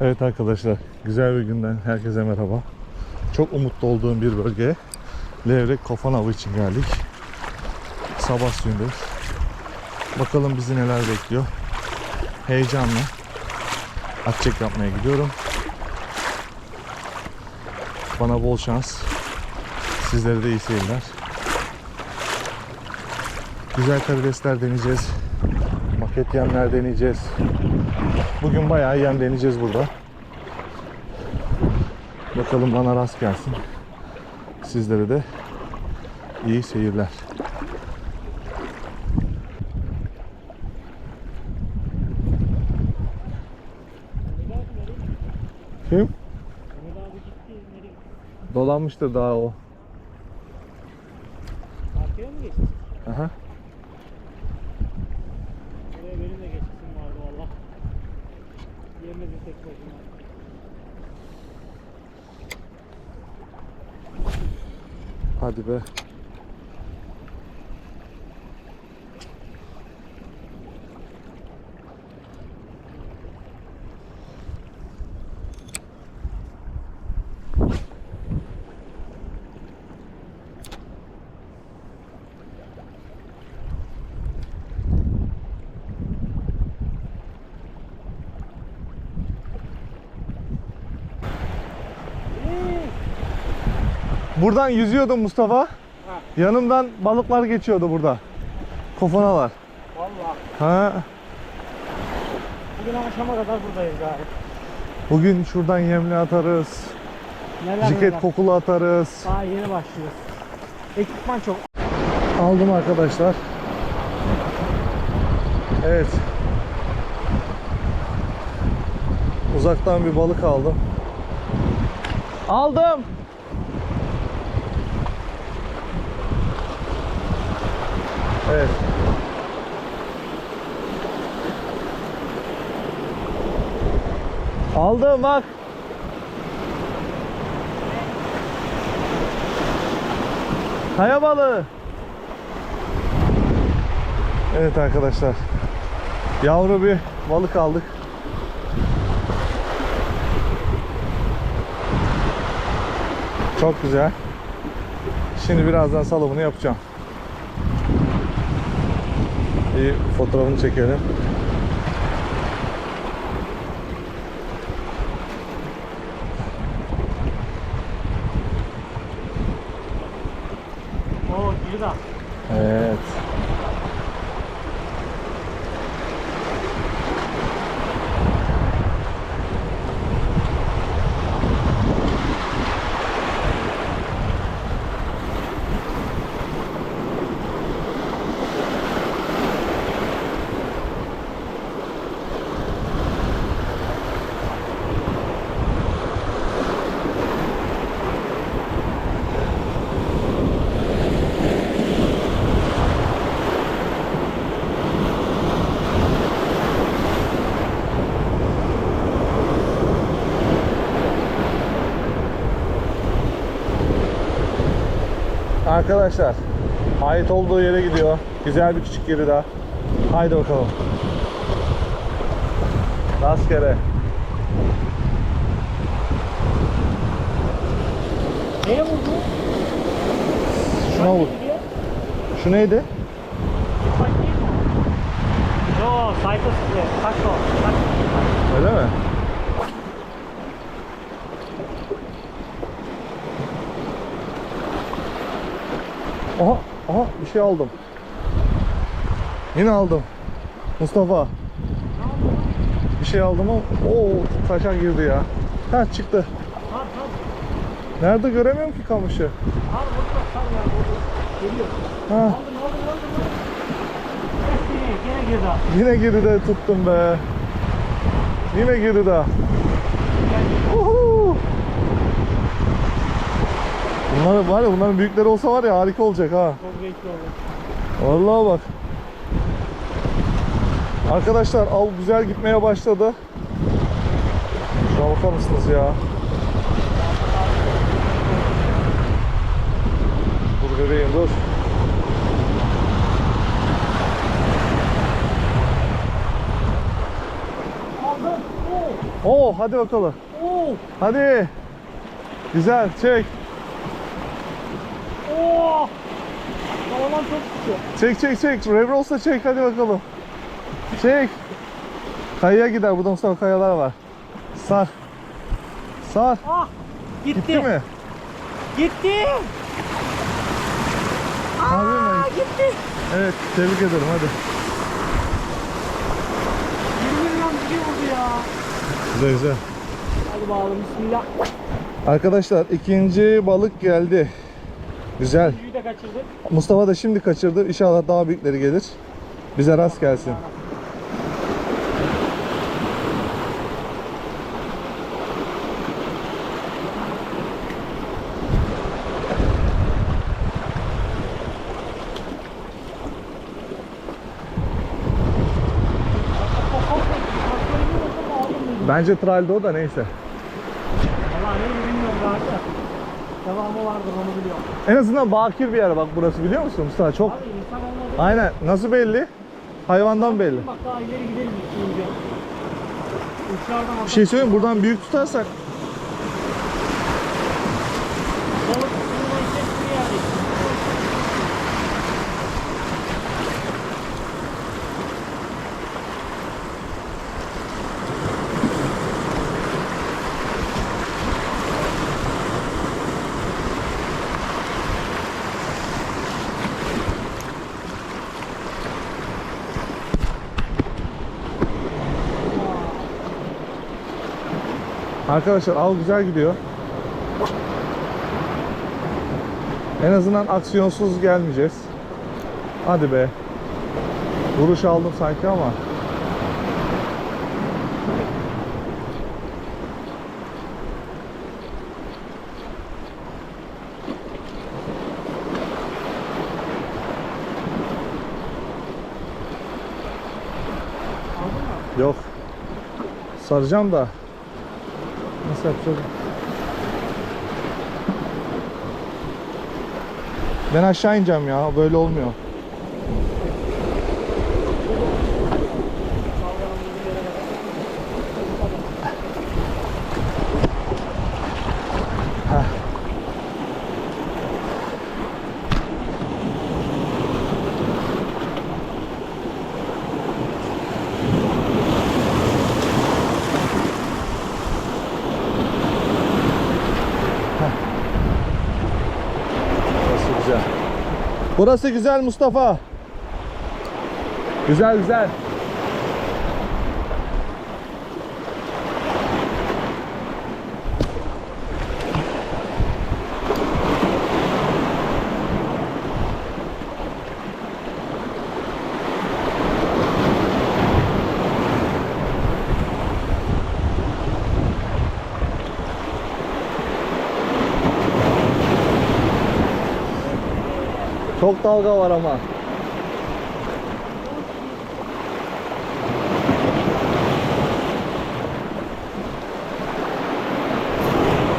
Evet arkadaşlar, güzel bir günden herkese merhaba. Çok umutlu olduğum bir bölgeye Levrek Kafan Avı için geldik. Sabah suyundayız. Bakalım bizi neler bekliyor. Heyecanla atçek yapmaya gidiyorum. Bana bol şans. Sizlere de iyi seyirler. Güzel karidesler deneyeceğiz. Maket yemler deneyeceğiz. Bugün bayağı yem deneyeceğiz burada. Bakalım bana rast gelsin. Sizlere de iyi seyirler. Kim? Dolanmıştır daha o. Arkaya mı geçti? Aha. Buraya benim de geçisim vardı valla. Yemedim tek başıma. Hadi be. Buradan yüzüyordum Mustafa. Yanımdan balıklar geçiyordu burada. Kofanalar. Valla. Ha. Bugün akşama kadar buradayız gari. Bugün şuradan yemli atarız. Neler Ciket neler. kokulu atarız. Daha yeni başlıyoruz. Ekipman çok. Aldım arkadaşlar. Evet. Uzaktan bir balık aldım. Aldım. Evet. Aldım bak. Kaya balığı. Evet arkadaşlar. Yavru bir balık aldık. Çok güzel. Şimdi birazdan salımını yapacağım. Bir fotoğrafını çekelim. Evet. Arkadaşlar ait olduğu yere gidiyor. Güzel bir küçük yeri daha. Haydi bakalım. Rastgele. Neye vurdu? Şuna vur. Şu neydi? Yo, Cycle Spray. Kaç o? Öyle mi? Aha, bir şey aldım. Yine aldım. Mustafa. Bir şey aldım ama o taşa girdi ya. Ha çıktı. Nerede göremiyorum ki kamışı. Ha Aldım aldım aldım. yine, girdi yine geride tuttum be. Yine geride. Uhu. Bunlar var ya bunların büyükleri olsa var ya harika olacak ha. Çok renkli oldu. Vallahi bak. Arkadaşlar av güzel gitmeye başladı. Şuna bakar mısınız ya? Dur bebeğim dur. Oo hadi bakalım. Oo. Hadi. Güzel çek. Oo. Havadan çok sıkıyor. Çek çek çek. Revros'la çek hadi bakalım. Çek. Kayaya gider. Burada Mustafa kayalar var. Sar. Sar. Ah. Gitti. Gitti mi? Gitti. Aa, gitti. Evet tebrik ederim hadi. 20 milyon gidiyor bu ya. Güzel güzel. Hadi bakalım bismillah. Arkadaşlar ikinci balık geldi. Güzel. De kaçırdık. Mustafa da şimdi kaçırdı. İnşallah daha büyükleri gelir. Bize rast gelsin. Bence tralde o da neyse. Valla ne bilmiyorum daha da. Devamı vardır onu biliyorum. En azından bakir bir yer bak burası biliyor musun Mustafa? Çok Abi insan olmadı. Aynen. Nasıl belli? Hayvandan belli. Bak daha ileri gidelim ikinci. Bir şey söyleyeyim buradan büyük tutarsak arkadaşlar av güzel gidiyor. En azından aksiyonsuz gelmeyeceğiz. Hadi be. Vuruş aldım sanki ama. Yok. Saracağım da. Nasıl yapacağız? Ben aşağı ineceğim ya. Böyle olmuyor. Sallanımızı yere kadar. Burası güzel. Burası güzel Mustafa. Güzel güzel. Çok dalga var ama.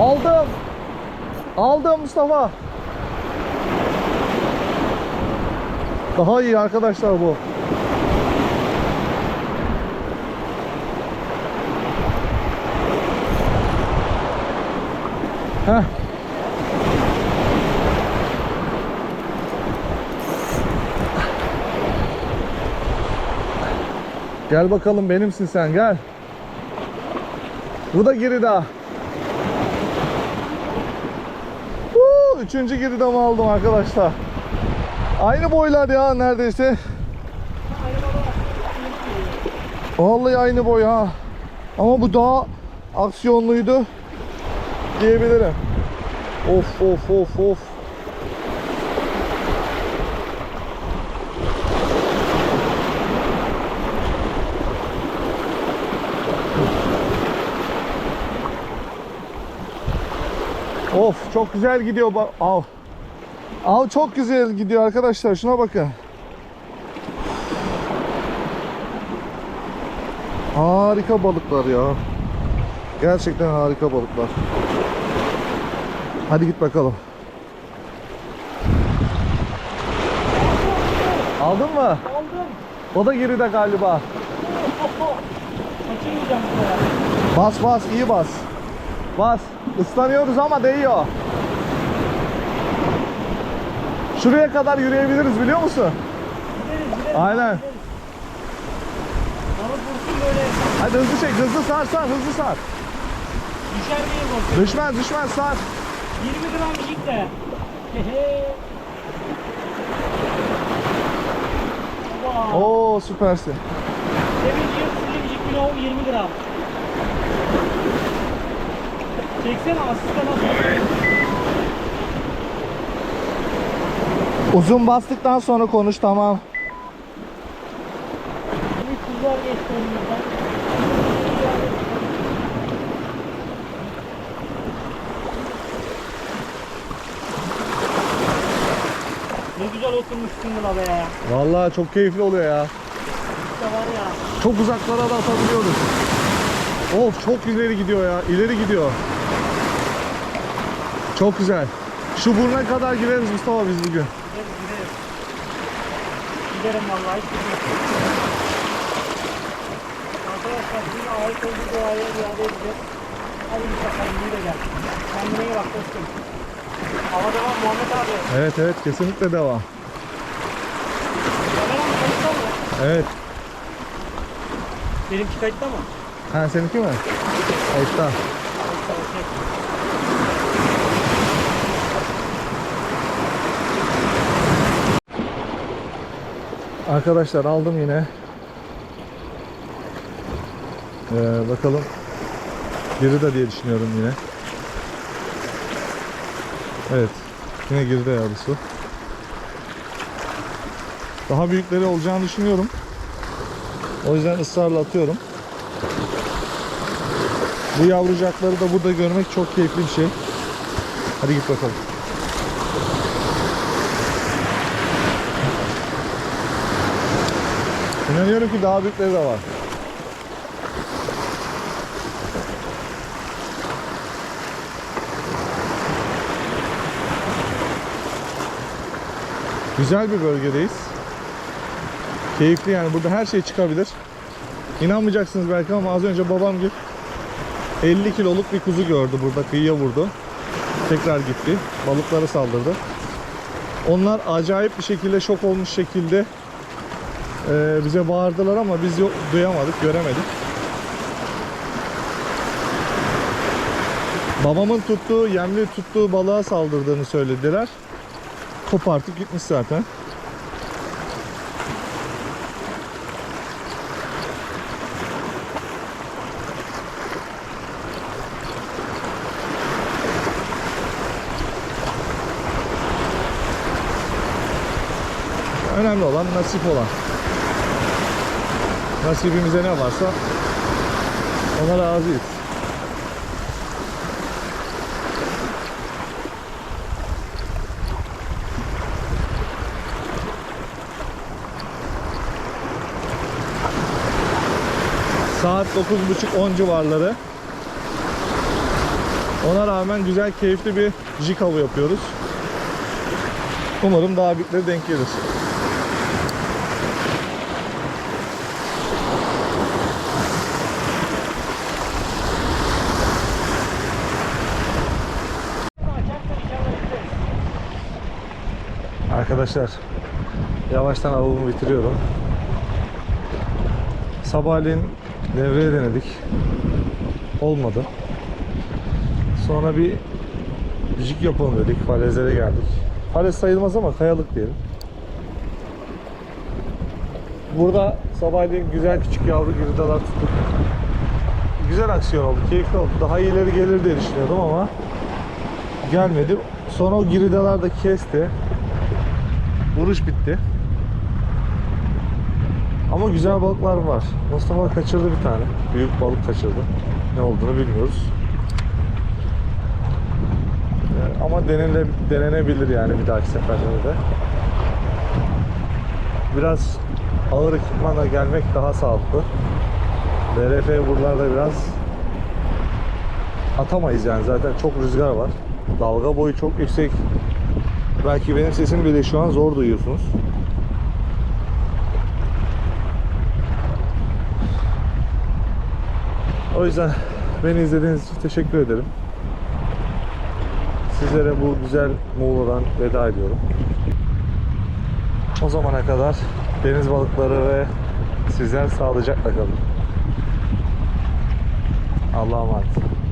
Aldım. Aldım Mustafa. Daha iyi arkadaşlar bu. Heh. Gel bakalım benimsin sen gel. Bu da girida. Woo, Üçüncü giridamı aldım arkadaşlar. Aynı boylar ya neredeyse. Vallahi aynı boy ha. Ama bu daha aksiyonluydu diyebilirim. Of of of of. Of çok güzel gidiyor av. Av çok güzel gidiyor arkadaşlar. Şuna bakın. Harika balıklar ya. Gerçekten harika balıklar. Hadi git bakalım. Aldın mı? Aldım. O da geride galiba. Kaçırmayacağım. Bas bas iyi bas. Bas. Islanıyoruz ama değiyor. Şuraya kadar yürüyebiliriz biliyor musun? Gideriz gideriz. Aynen. Hadi hızlı çek, hızlı sar sar, hızlı sar. Düşer miyim olsun? Düşmez düşmez sar. 20 gram yiyik de. Oo süpersin. Demin diyor silimcik kilo 20 gram. Çeksene nasıl? Uzun bastıktan sonra konuş tamam. Kızlar geçti önümüzden. Ne güzel oturmuşsun buna be. Vallahi çok keyifli oluyor ya. İşte var ya. Çok uzaklara da atabiliyoruz. Of çok ileri gidiyor ya. İleri gidiyor. Çok güzel. Şu buruna kadar gireriz Mustafa biz bugün. Gideriz gideriz. Giderim vallahi. Arkadaşlar şimdi ait olduğu doğaya iade edeceğiz. Hadi bir bakalım bir de gel. Kendine iyi bak dostum. Hava devam Muhammed abi. Evet evet kesinlikle devam. Kameram kayıtta mı? Evet. Benimki kayıtta mı? Ha seninki mi? Kayıtta. Kayıtta okey. Arkadaşlar aldım yine. Ee, bakalım. Geri de diye düşünüyorum yine. Evet. Yine geride yavrusu. Daha büyükleri olacağını düşünüyorum. O yüzden ısrarla atıyorum. Bu yavrucakları da burada görmek çok keyifli bir şey. Hadi git bakalım. İnanıyorum ki daha büyükleri de var. Güzel bir bölgedeyiz. Keyifli yani burada her şey çıkabilir. İnanmayacaksınız belki ama az önce babam gibi 50 kiloluk bir kuzu gördü burada kıyıya vurdu. Tekrar gitti. Balıklara saldırdı. Onlar acayip bir şekilde şok olmuş şekilde ee, bize bağırdılar ama biz yok, duyamadık, göremedik. Babamın tuttuğu, yemli tuttuğu balığa saldırdığını söylediler. Kopartıp gitmiş zaten. Önemli olan nasip olan. Nasibimize ne varsa ona razıyız. Saat 9.30-10 civarları. Ona rağmen güzel, keyifli bir jig avı yapıyoruz. Umarım daha büyükleri denk gelir. Arkadaşlar yavaştan avımı bitiriyorum. Sabahleyin devreye denedik. Olmadı. Sonra bir jig yapalım dedik. Falezlere geldik. Falez sayılmaz ama kayalık diyelim. Burada sabahleyin güzel küçük yavru girdalar tuttuk. Güzel aksiyon oldu, keyifli oldu. Daha iyileri gelir diye düşünüyordum ama gelmedi. Sonra o giridalar da kesti. Vuruş bitti. Ama güzel balıklar var. Mustafa kaçırdı bir tane. Büyük balık kaçırdı. Ne olduğunu bilmiyoruz. Ee, Ama denene, denenebilir yani bir dahaki seferlerde de. Biraz ağır ekipmanla gelmek daha sağlıklı. LRF buralarda biraz atamayız yani zaten çok rüzgar var. Dalga boyu çok yüksek. Belki benim sesimi bile şu an zor duyuyorsunuz. O yüzden Beni izlediğiniz için teşekkür ederim. Sizlere bu güzel Muğla'dan veda ediyorum. O zamana kadar deniz balıkları ve sizler sağlıcakla kalın. Allah'a emanet.